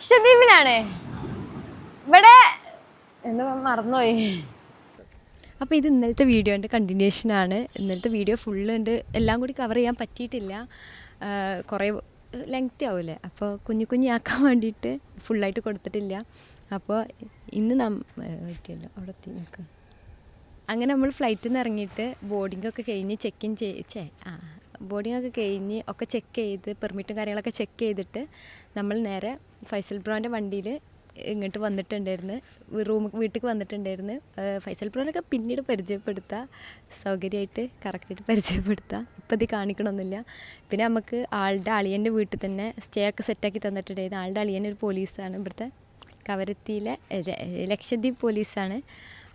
ലക്ഷദ്വീപിലാണ് ഇവിടെ എന്താ മറന്നുപോയി. അപ്പോൾ ഇത് ഇന്നലത്തെ വീഡിയോന്റെ കണ്ടിന്യൂഷനാണ് ഇന്നലത്തെ വീഡിയോ ഫുള്ള് ഉണ്ട്. എല്ലാം കൂടി കവർ ചെയ്യാൻ പറ്റിയിട്ടില്ല. കുറേ ലെങ്ത്തി ആവില്ലേ അപ്പോൾ കുഞ്ഞു കുഞ്ഞാക്കാൻ വേണ്ടിയിട്ട് ഫുള്ളായിട്ട് കൊടുത്തിട്ടില്ല. അപ്പോൾ ഇന്ന് നം പറ്റിയല്ലോ. അവിടെ എത്തി നിൽക്കുക അങ്ങനെ നമ്മൾ ഫ്ലൈറ്റിൽ നിന്ന് ഇറങ്ങിയിട്ട് ബോർഡിംഗ് ഒക്കെ കഴിഞ്ഞ് ചെക്ക് ഇൻ ചെയ്ച്ചേ ആ ബോർഡിംഗ് ഒക്കെ കഴിഞ്ഞ് ഒക്കെ ചെക്ക് ചെയ്ത് പെർമിറ്റും കാര്യങ്ങളൊക്കെ ചെക്ക് ചെയ്തിട്ട് നമ്മൾ നേരെ ഫൈസൽ ബ്രോന്റെ വണ്ടിയിൽ ഇങ്ങോട്ട് വന്നിട്ടുണ്ടായിരുന്നു. റൂം വീട്ടിൽ വന്നിട്ടുണ്ടായിരുന്നു. ഫൈസൽ ബ്രോനൊക്കെ പിന്നീട് പരിചയപ്പെടുത്താം സൗകര്യമായിട്ട് കറക്റ്റായിട്ട് പരിചയപ്പെടുത്താം. ഇപ്പം ഇത് കാണിക്കണമെന്നില്ല പിന്നെ നമുക്ക് ആളുടെ അളിയന്റെ വീട്ടിൽ തന്നെ സ്റ്റേ ഒക്കെ സെറ്റാക്കി തന്നിട്ടുണ്ടായിരുന്നു. ആളുടെ അളിയൻ ഒരു പോലീസാണ് ഇവിടുത്തെ കവരത്തിയിലെ ലക്ഷദ്വീപ് പോലീസാണ്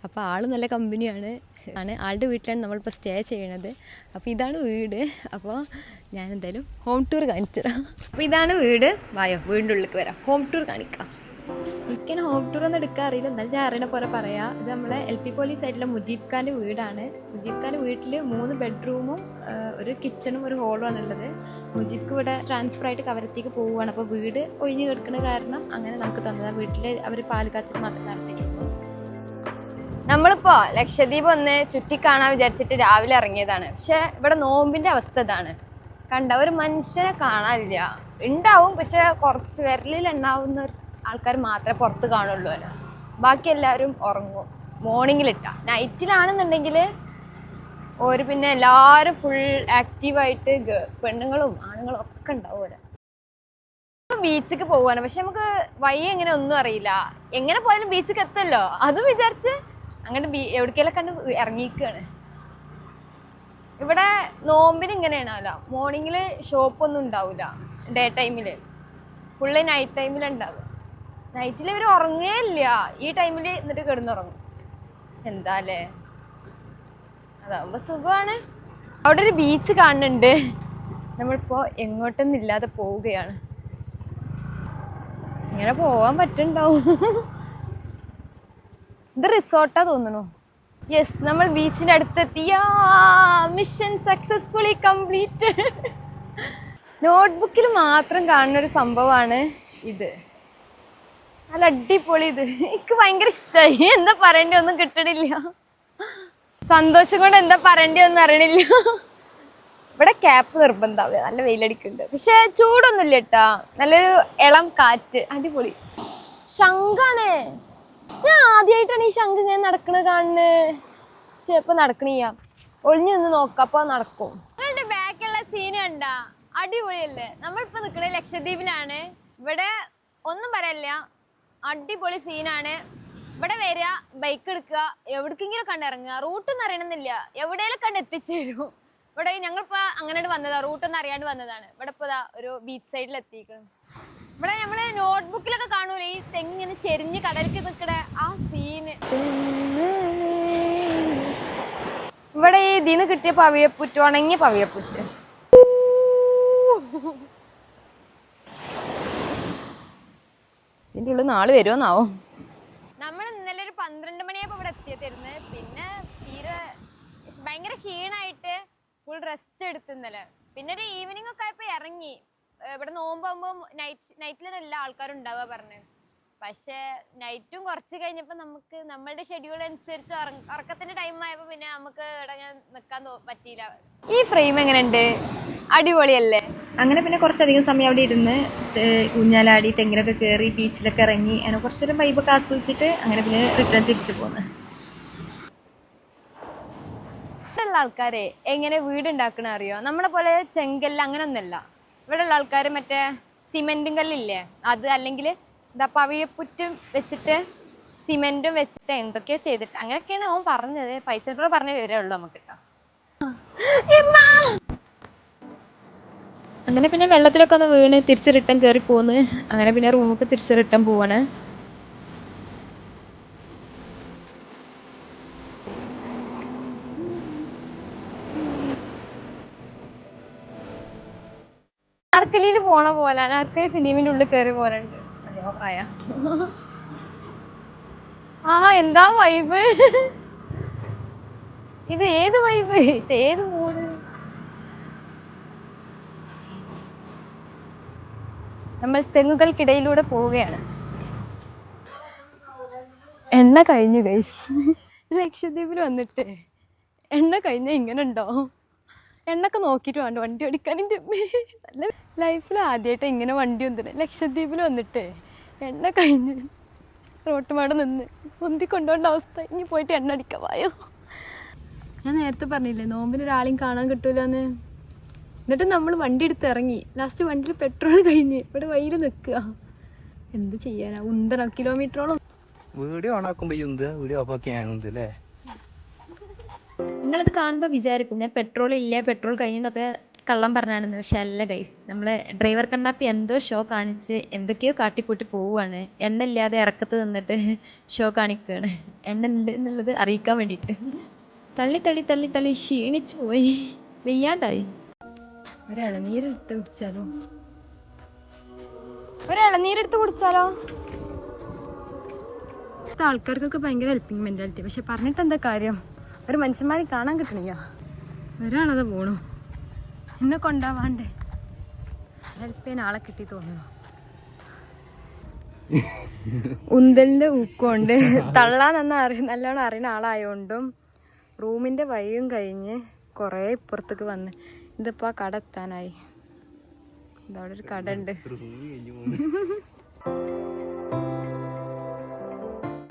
അപ്പോൾ ആൾ നല്ല കമ്പനിയാണ്. ആണ് ആളുടെ വീട്ടിലാണ് നമ്മളിപ്പോൾ സ്റ്റേ ചെയ്യണത്. അപ്പോൾ ഇതാണ് വീട്. അപ്പോൾ ഞാൻ എന്തായാലും ഹോം ടൂർ കാണിച്ചു തരാം. അപ്പോൾ ഇതാണ് വീട്. വായോ വീടിന്റെ ഉള്ളിലേക്ക് വരാം. ഹോം ടൂർ കാണിക്കാം. എനിക്കിങ്ങനെ ഹോം ടൂർ ഒന്നും എടുക്കാൻ അറിയില്ല. എന്നാലും ഞാൻ അറിയണ പോലെ പറയാം. ഇത് നമ്മുടെ എൽ പി പോലീസ് ആയിട്ടുള്ള മുജീബ് ഖാന്റെ വീടാണ്. മുജീബ് ഖാന്റെ വീട്ടിൽ മൂന്ന് ബെഡ്റൂമും ഒരു കിച്ചണും ഒരു ഹോളും ആണ് ഉള്ളത്. മുജീബ്ക്ക് ഇവിടെ ട്രാൻസ്ഫർ ആയിട്ട് കവരത്തേക്ക് പോവുകയാണ്. അപ്പോൾ വീട് ഒഴിഞ്ഞു കിടക്കുന്ന കാരണം അങ്ങനെ നമുക്ക് തന്നതാണ് വീട്ടിൽ അവർ പാൽ കാച്ചിൽ മാത്രം നടത്തിയിട്ടുള്ളൂ. നമ്മളിപ്പോ ലക്ഷദ്വീപ് ഒന്ന് ചുറ്റിക്കാണാൻ വിചാരിച്ചിട്ട് രാവിലെ ഇറങ്ങിയതാണ്. പക്ഷെ ഇവിടെ നോമ്പിന്റെ അവസ്ഥ ഇതാണ്. കണ്ട ഒരു മനുഷ്യനെ കാണാനില്ല. ഉണ്ടാവും പക്ഷെ കുറച്ച് വിരലിൽ ഉണ്ടാവുന്ന ആൾക്കാർ മാത്രമേ പുറത്ത് കാണുള്ളൂ അല്ലോ. ബാക്കി എല്ലാവരും ഉറങ്ങും. മോർണിംഗിലിട്ട നൈറ്റിലാണെന്നുണ്ടെങ്കിൽ ഒരു പിന്നെ എല്ലാവരും ഫുൾ ആക്റ്റീവായിട്ട് പെണ്ണുങ്ങളും ആണുങ്ങളും ഒക്കെ ഉണ്ടാവും അവിടെ ബീച്ചിക്ക് പോവാണ് പക്ഷെ നമുക്ക് വഴി എങ്ങനെ ഒന്നും അറിയില്ല. എങ്ങനെ പോയാലും ബീച്ചിക്ക് എത്തല്ലോ. അതും വിചാരിച്ച് അങ്ങനെ ബി എവിടേക്കെല്ലാം കണ്ട് ഇറങ്ങിയിരിക്കുകയാണ് ഇവിടെ നോമ്പിന് ഇങ്ങനെയാണല്ലോ. മോർണിംഗിൽ ഷോപ്പൊന്നും ഉണ്ടാവില്ല ഡേ ടൈമിൽ ഫുള്ള് നൈറ്റ് ടൈമിലുണ്ടാവും നൈറ്റിൽ ഇവർ ഉറങ്ങുകയില്ല ഈ ടൈമിൽ എന്നിട്ട് കിടന്നുറങ്ങും. എന്താ അല്ലേ അതാവുമ്പോൾ സുഖമാണ് അവിടെ ഒരു ബീച്ച് കാണുന്നുണ്ട് നമ്മളിപ്പോൾ എങ്ങോട്ടൊന്നും ഇല്ലാതെ പോവുകയാണ്. ഇങ്ങനെ പോവാൻ പറ്റുണ്ടാവും ഇത് റിസോർട്ടാ തോന്നുന്നു. യെസ് നമ്മൾ ബീച്ചിന്റെ അടുത്തെത്തി മിഷൻ കംപ്ലീറ്റ് നോട്ട്ബുക്കിൽ മാത്രം കാണുന്ന ഒരു സംഭവമാണ് ഇത്. നല്ല അടിപൊളി ഇത്. എനിക്ക് ഭയങ്കര ഇഷ്ടമായി എന്താ പറയേണ്ടി ഒന്നും കിട്ടണില്ല. സന്തോഷം കൊണ്ട് എന്താ പറയേണ്ടി ഒന്നും അറിയണില്ല. ഇവിടെ ക്യാപ്പ് നിർബന്ധമാവുക നല്ല വെയിലടിക്കുന്നുണ്ട് പക്ഷെ ചൂടൊന്നുമില്ല കേട്ടാ. നല്ലൊരു ഇളം കാറ്റ്. അടിപൊളി. ശംഖാണ്. ഞാൻ ആദ്യമായിട്ടാണ് ഈ ശംഖ് ഇങ്ങനെ നടക്കണത് കാണുന്നത് പക്ഷെ ഇപ്പൊ നടക്കണില്ല. ഒളിഞ്ഞു നിന്ന് നോക്കാം അപ്പൊ നടക്കും. ബാക്കിലുള്ള സീൻ കണ്ടാ? അടിപൊളിയല്ലേ? നമ്മളിപ്പോ നിൽക്കുന്നത് ലക്ഷദ്വീപിലാണ്. ഇവിടെ ഒന്നും പറയല്ല. അടിപൊളി സീനാണ് ഇവിടെ വരിക ബൈക്ക് എടുക്കുക എവിടേക്കെങ്കിലും കണ്ടിറങ്ങുക. റൂട്ടൊന്നും അറിയണമെന്നില്ല. എവിടെയെങ്കിലും കണ്ട് എത്തിച്ചേരും ഇവിടെ ഞങ്ങളിപ്പോ അങ്ങനെ വന്നതാ. റൂട്ടൊന്നും അറിയാണ്ട് വന്നതാണ്. ഇവിടെ ഇപ്പൊ ഒരു ബീച്ച് സൈഡിൽ എത്തിക്കണം ഇവിടെ നമ്മൾ നോട്ട്ബുക്കിലൊക്കെ കാണൂലേ? ഈ തെങ്ങിന് ചെരിഞ്ഞ് കടലിക്ക് നിൽക്കണ ആ സീന് ഇവിടെ ഈ ഇതിന്ന് കിട്ടിയ പവിയപ്പുറ്റ് ഉണങ്ങിയ പവിയപ്പുറ്റ് ഇതിന്റെ ഉള്ളിൽ നാൾ വരുമെന്നാവോ നമ്മൾ ഇന്നലെ ഒരു പന്ത്രണ്ട് മണിയായപ്പോ ഇവിടെ എത്തിയത്തിരുന്ന് പിന്നെ തീരെ ഭയങ്കര ക്ഷീണായിട്ട് ഫുൾ റെസ്റ്റ് എടുത്തു ഇന്നലെ. പിന്നെ ഒരു ഈവനിങ് ഒക്കെ ആയപ്പോ ഇറങ്ങി. ഇവിടെ നോമ്പാകുമ്പോൾ നൈറ്റ് നൈറ്റിലാണ് എല്ലാ ആൾക്കാരും ഉണ്ടാവുക പറഞ്ഞത് പക്ഷേ നൈറ്റും കുറച്ച് കഴിഞ്ഞപ്പോൾ നമുക്ക് നമ്മളുടെ ഷെഡ്യൂൾ അനുസരിച്ച് ഉറക്കത്തിന്റെ ടൈം ആയപ്പോൾ പിന്നെ നമുക്ക് ഇവിടെ നിക്കാൻ തോ- പറ്റിയില്ല. ഈ ഫ്രെയിം എങ്ങനെയുണ്ട്? അടിപൊളിയല്ലേ? അങ്ങനെ പിന്നെ കുറച്ചധികം സമയം അവിടെ ഇരുന്ന് ഊഞ്ഞാലാടി തെങ്ങിലൊക്കെ കയറി ബീച്ചിലൊക്കെ ഇറങ്ങി അങ്ങനെ കുറച്ചൊരു വൈബൊക്കെ ആസ്വദിച്ചിട്ട് അങ്ങനെ പിന്നെ റിട്ടേൺ തിരിച്ചു പോന്ന്. ആൾക്കാരെ എങ്ങനെ വീട് ഉണ്ടാക്കണ അറിയോ? നമ്മളെ പോലെ ചെങ്കല്ല് അങ്ങനെ ഒന്നല്ല ഇവിടെയുള്ള ആൾക്കാർ മറ്റേ സിമെന്റും കല്ലില്ലേ? അത് അല്ലെങ്കിൽ എന്താ പവിയപ്പുറ്റും വെച്ചിട്ട് സിമെന്റും വെച്ചിട്ട് എന്തൊക്കെയോ ചെയ്തിട്ട് അങ്ങനെയൊക്കെയാണ് അവൻ പറഞ്ഞത്. പൈസ പറഞ്ഞ വിവരേ ഉള്ളൂ നമുക്ക് അങ്ങനെ പിന്നെ വെള്ളത്തിലൊക്കെ ഒന്ന് വീണ് തിരിച്ച് റിട്ടേൺ കയറി പോന്ന് അങ്ങനെ പിന്നെ റൂമൊക്കെ തിരിച്ച് റിട്ടേൺ പോവാണ്. അർക്കലിയിൽ പോണ പോലെ അനാർക്കലി ഫിലിമിന്റെ ഉള്ളിൽ കയറി ആയ. ആ എന്താ വൈബ് ഇത് ഏത് വൈബ് ഏത് മൂഡ് നമ്മൾ തെങ്ങുകൾക്കിടയിലൂടെ പോവുകയാണ്. എണ്ണ കഴിഞ്ഞു ഗൈസ് ലക്ഷദ്വീപിൽ വന്നിട്ട് എണ്ണ കഴിഞ്ഞ ഇങ്ങനെ ഉണ്ടോ എണ്ണൊക്കെ നോക്കിയിട്ട് വേണ്ട. വണ്ടി ഓടിക്കാൻ നല്ല ലൈഫിൽ ആദ്യമായിട്ട് ഇങ്ങനെ വണ്ടി വന്നിട്ട്. ലക്ഷദ്വീപിൽ വന്നിട്ട്. എണ്ണ കഴിഞ്ഞ് റോട്ടുമാടെ നിന്ന് പൊന്തി കൊണ്ടുപോകേണ്ട അവസ്ഥ. ഇനി പോയിട്ട് എണ്ണ അടിക്കാൻ വായോ. ഞാൻ നേരത്തെ പറഞ്ഞില്ലേ നോമ്പിന് ഒരാളെയും കാണാൻ കിട്ടൂലെന്ന്. എന്നിട്ട് നമ്മൾ വണ്ടി എടുത്ത് ഇറങ്ങി. ലാസ്റ്റ് വണ്ടിയിൽ പെട്രോൾ കഴിഞ്ഞ്. ഇവിടെ വയ്യിൽ നിൽക്കുക. എന്ത് ചെയ്യാനാ? ഉന്തണം കിലോമീറ്ററോളം വീഡിയോ ഓണാക്കുമ്പോൾ ഈ എന്ത് വീഡിയോ ഓഫ് ആക്കിയാണെന്ത് അല്ലേ നിങ്ങളത് കാണുമ്പോൾ വിചാരിക്കും ഞാൻ പെട്രോൾ ഇല്ല പെട്രോൾ കഴിഞ്ഞതൊക്കെ കള്ളം പറഞ്ഞാണെന്ന്. പക്ഷെ അല്ല ഗൈസ് നമ്മൾ ഡ്രൈവർ കണ്ണാപ്പി എന്തോ ഷോ കാണിച്ച് എന്തൊക്കെയോ കാട്ടിക്കൂട്ടി പോവുകയാണ് എണ്ണ ഇല്ലാതെ ഇറക്കത്ത് നിന്നിട്ട് ഷോ കാണിക്കുകയാണ് എണ്ണ ഉണ്ട് എന്നുള്ളത് അറിയിക്കാൻ വേണ്ടിയിട്ട്. തള്ളി തള്ളി തള്ളി തള്ളി ക്ഷീണിച്ചു പോയി. വെയ്യാണ്ടായി. ഒരിളനീരെടുത്ത് കുടിച്ചാലോ? ഒരിളനീരെടുത്ത് കുടിച്ചാലോ? ആൾക്കാർക്കൊക്കെ ഭയങ്കര ഹെൽപ്പിംഗ് മെന്റാലിറ്റി പക്ഷെ പറഞ്ഞിട്ട് എന്താ കാര്യം? ഒരു മനുഷ്യന്മാരെ കാണാൻ കിട്ടണില്ല. ഒരാളത് പോണു. എന്നെ കൊണ്ടാവാണ്ടേ. ഹെൽപ്പ് ചെയ്യാൻ ആളെ കിട്ടി തോന്നുന്നു. ഉന്തലിന്റെ ഊക്കൊണ്ട് തള്ളാൻ നന്ന അറി നല്ലോണം അറിയുന്ന ആളായോണ്ടും റൂമിന്റെ വഴിയും കഴിഞ്ഞ് കുറേ ഇപ്പുറത്തേക്ക് വന്ന് ഇതിപ്പോ ആ കട എത്താനായി. ഇതവിടെ ഒരു കട ഉണ്ട്.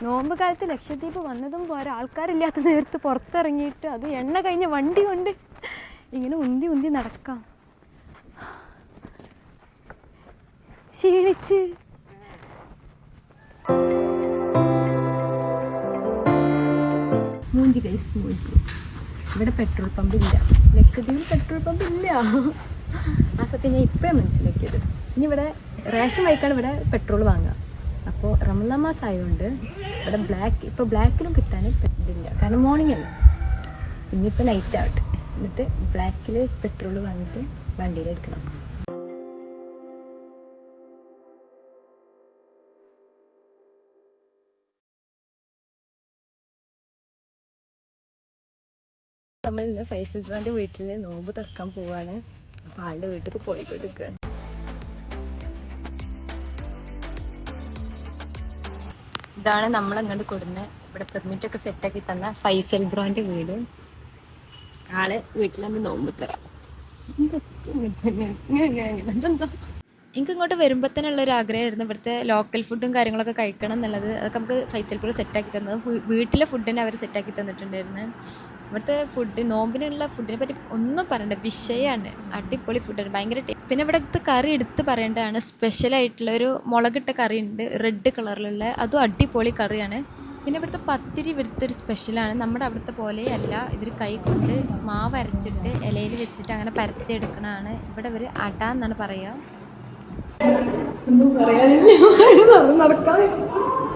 നോമ്പ് കാലത്ത് ലക്ഷദ്വീപ് വന്നതും പോരാ. ആൾക്കാരില്ലാത്ത നേരത്ത് പുറത്തിറങ്ങിയിട്ട് അത് എണ്ണ കഴിഞ്ഞ വണ്ടി കൊണ്ട് ഇങ്ങനെ ഉന്തി ഉന്തി നടക്കാം. ക്ഷീണിച്ച്. മൂഞ്ചി കൈസ് മൂഞ്ചി. ഇവിടെ പെട്രോൾ പമ്പ് ഇല്ല. ലക്ഷദ്വീപിൽ പെട്രോൾ പമ്പ് ഇല്ല. ആ സത്യം ഞാൻ ഇപ്പേ മനസ്സിലാക്കിയത്. ഇനി ഇവിടെ റേഷൻ വൈക്കാണ് ഇവിടെ പെട്രോൾ വാങ്ങുക. അപ്പോൾ റമലാ മാസം ആയതുകൊണ്ട് ഇവിടെ ബ്ലാക്ക് ഇപ്പോൾ ബ്ലാക്കിലും കിട്ടാൻ പറ്റില്ല കാരണം മോർണിംഗ് അല്ല? ഇനിയിപ്പോൾ നൈറ്റ് ആവട്ടെ. എന്നിട്ട് ബ്ലാക്കിൽ പെട്രോൾ വാങ്ങിയിട്ട് വണ്ടിയിൽ എടുക്കണം. നമ്മൾ ഫൈസൽ വീട്ടിൽ നോമ്പ് തുറക്കാൻ പോവാണ്. അപ്പോൾ ആളുടെ വീട്ടിൽ പോയി കൊടുക്കുക ഇതാണ് നമ്മൾ അങ്ങോട്ട് കൊടുന്ന് ഇവിടെ പെർമിറ്റ് ഒക്കെ സെറ്റ് ആക്കി തന്ന ഫൈസൽ ബ്രോന്റെ വീട്. ആൾ വീട്ടിലൊന്ന് നോമ്പ് തരാം എനിക്ക് ഇങ്ങോട്ട് വരുമ്പോൾ തന്നെ ഉള്ള ഒരു ആഗ്രഹമായിരുന്നു ഇവിടുത്തെ ലോക്കൽ ഫുഡും കാര്യങ്ങളൊക്കെ കഴിക്കണം എന്നുള്ളത്. അതൊക്കെ നമുക്ക് ഫൈസൽ ബ്രോ സെറ്റാക്കി തന്നത്. വീട്ടിലെ ഫുഡിനെ അവർ സെറ്റ് ആക്കി തന്നിട്ടുണ്ടായിരുന്നു. ഇവിടുത്തെ ഫുഡ് നോമ്പിനുള്ള ഫുഡിനെ പറ്റി ഒന്നും പറയണ്ട. വിഷയമാണ് അടിപൊളി ഫുഡാണ് ഭയങ്കര പിന്നെ ഇവിടുത്തെ കറി എടുത്ത് പറയേണ്ടതാണ്. സ്പെഷ്യലായിട്ടുള്ളൊരു മുളകിട്ട കറി ഉണ്ട്. റെഡ് കളറിലുള്ള അതും അടിപൊളി കറിയാണ്. പിന്നെ ഇവിടുത്തെ പത്തിരി ഇവിടുത്തെ ഒരു സ്പെഷ്യലാണ് നമ്മുടെ അവിടുത്തെ പോലെ അല്ല ഇവർ കൈ കൊണ്ട് മാവ് അരച്ചിട്ട് ഇലയിൽ വെച്ചിട്ട് അങ്ങനെ പരത്തി എടുക്കണതാണ് ഇവിടെ ഇവർ അട എന്നാണ് പറയുക.